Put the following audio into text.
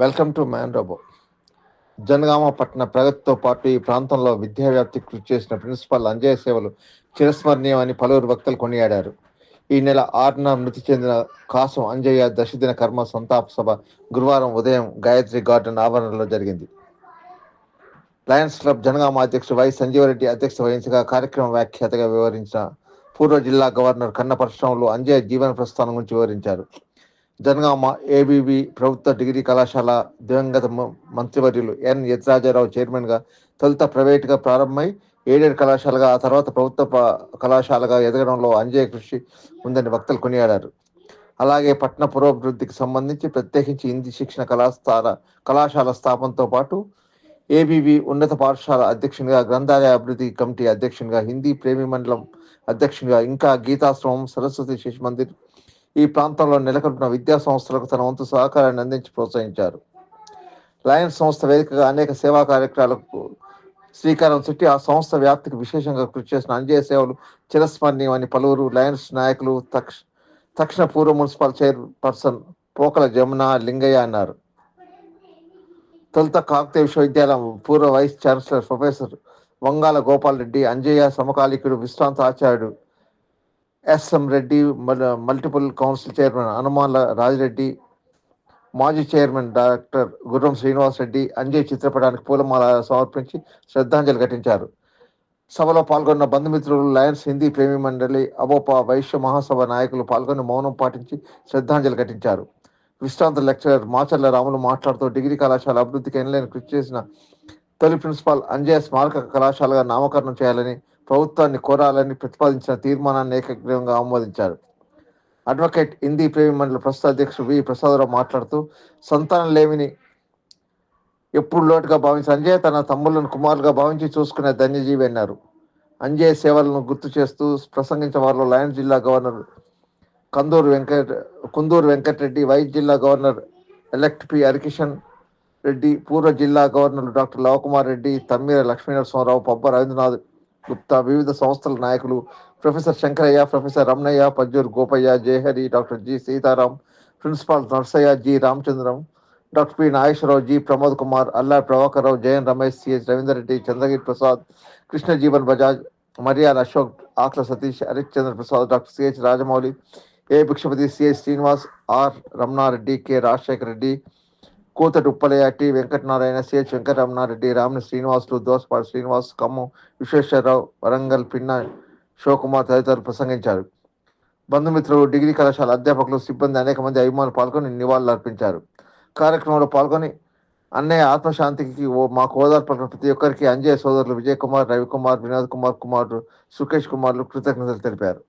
Welcome to man robo. Jangaon పట్టణ ప్రగతితో పాటు ఈ ప్రాంతంలో విద్యావ్యాప్తి కృషి చేసిన ప్రిన్సిపల్ అంజయ్య సేవలు చిరస్మరణీయమని పలువురు భక్తులు కొనియాడారు. ఈ నెల ఆరున మృతి చెందిన కాసం అంజయ్య దశదిన కర్మ సంతాప సభ గురువారం ఉదయం గాయత్రి గార్డెన్ ఆవరణలో జరిగింది. లయన్స్ క్లబ్ జనగామ అధ్యక్షుడు వై సంజీవరెడ్డి అధ్యక్షత వహించగా కార్యక్రమ వ్యాఖ్యాతగా వివరించిన పూర్వ జిల్లా గవర్నర్ కన్న పరశురాములు అంజయ్య జీవన ప్రస్థానం గురించి వివరించారు. జనగామ ఏబీవీ ప్రభుత్వ డిగ్రీ కళాశాల దివంగత మంత్రివర్యులు ఎన్ యతిరాజారావు చైర్మన్గా తొలుత ప్రైవేటుగా ప్రారంభమై ఎయిడెడ్ కళాశాలగా ఆ తర్వాత ప్రభుత్వ ప- కళాశాలగా ఎదగడంలో అంజయ్య కృషి ఉందని వక్తలు కొనియాడారు. అలాగే పట్టణ పురోభివృద్ధికి సంబంధించి ప్రత్యేకించి హిందీ శిక్షణ కళాస్థాన కళాశాల స్థాపనతో పాటు ఏబీవీ ఉన్నత పాఠశాల అధ్యక్షునిగా గ్రంథాలయ అభివృద్ధి కమిటీ అధ్యక్షునిగా హిందీ ప్రేమి మండలం అధ్యక్షునిగా ఇంకా గీతాశ్రమం సరస్వతి శిశు మందిర్ ఈ ప్రాంతంలో నెలకొల్పిన విద్యా సంస్థలకు తన వంతు సహకారాన్ని అందించి ప్రోత్సహించారు. లయన్స్ సంస్థ వేదికగా అనేక సేవా కార్యక్రమాలకు శ్రీకారం చుట్టి ఆ సంస్థ వ్యాప్తికి విశేషంగా కృషి చేసిన అంజయ్య సేవలు చిరస్మరణీయమని పలువురు లయన్స్ నాయకులు తక్ష తక్షణ పూర్వ మున్సిపల్ చైర్పర్సన్ పోకల జమున లింగయ్య అన్నారు. తొలుత కాకతీయ విశ్వవిద్యాలయం పూర్వ vice chancellor professor Vangala Gopal Reddy Anjaiah సమకాలికుడు విశ్రాంత ఆచార్యుడు SM Reddy mul- multiple council chairman హనుమాన్ల Rajireddy మాజీ చైర్మన్ డాక్టర్ గుర్రం శ్రీనివాస్ రెడ్డి అంజయ్ చిత్రపటానికి పూలమాల సమర్పించి శ్రద్ధాంజలి ఘటించారు. సభలో పాల్గొన్న బంధుమిత్రులు లయన్స్ హిందీ ప్రేమి మండలి అబోపా వైశ్య మహాసభ నాయకులు పాల్గొని మౌనం పాటించి శ్రద్ధాంజలి ఘటించారు. విశ్రాంత లెక్చరర్ మాచర్ల రాములు మాట్లాడుతూ డిగ్రీ కళాశాల అభివృద్ధికి ఎనలేని కృషి చేసిన తొలి ప్రిన్సిపాల్ అంజయ్ స్మారక కళాశాలగా నామకరణం చేయాలని ప్రభుత్వాన్ని కోరాలని ప్రతిపాదించిన తీర్మానాన్ని ఏకగ్రీవంగా ఆమోదించారు. అడ్వకేట్ హిందీ ప్రేమి మండలి ప్రస్తుత అధ్యక్షుడు వి. ప్రసాదరావు మాట్లాడుతూ సంతానం లేమిని ఎప్పుడు లోటుగా భావించి అంజయ్య తన తమ్ముళ్ళను కుమారులుగా భావించి చూసుకునే ధన్యజీవి అన్నారు. అంజయ్య సేవలను గుర్తు చేస్తూ ప్రసంగించిన వారిలో లయన్ జిల్లా గవర్నర్ కందూరు వెంకట కుందూరు వెంకటరెడ్డి వైస్ జిల్లా governor elect P. Harikishan Reddy పూర్వ జిల్లా గవర్నర్ డాక్టర్ లవకుమార్ రెడ్డి తమ్మిర లక్ష్మీనరసింహరావు పబ్బ రవీంద్రనాథ్ గుప్తా వివిధ సంస్థల నాయకులు professor Shankaraiah professor Ramanaiah Pajjuru Gopaiah Jayahari doctor G Sitaram principal Narsaiah G Ramachandram doctor P Nageswararao G Pramod Kumar Alla Prabhakar Rao Jayan Ramesh C H Ravinder Reddy Chandragiri Prasad Krishna Jeevan Bajaj Mariyan Ashok Akla Satish Harishchandra Prasad doctor C H Rajamouli A Bhikshapathi C H Srinivas R Ramanareddy K Rajasekhara Reddy Kothati Uppalayati Venkatanarayana C H Venkataramanareddy Ramini Srinivasulu Dosapati Srinivas Khammam Visweswararao Warangal Pinna Sivakumar తదితరులు ప్రసంగించారు. బంధుమిత్రులు degree కళాశాల అధ్యాపకులు సిబ్బంది అనేక మంది అభిమానులు పాల్గొని నివాళులు అర్పించారు కార్యక్రమంలో పాల్గొని అన్నయ్య ఆత్మశాంతికి ఓ మా ఓదార్పు ప్రతి ఒక్కరికి అంజయ్య సోదరులు విజయ్ కుమార్ రవికుమార్ వినోద్ కుమార్ కుమార్ సుకేష్ కుమార్లు కృతజ్ఞతలు తెలిపారు.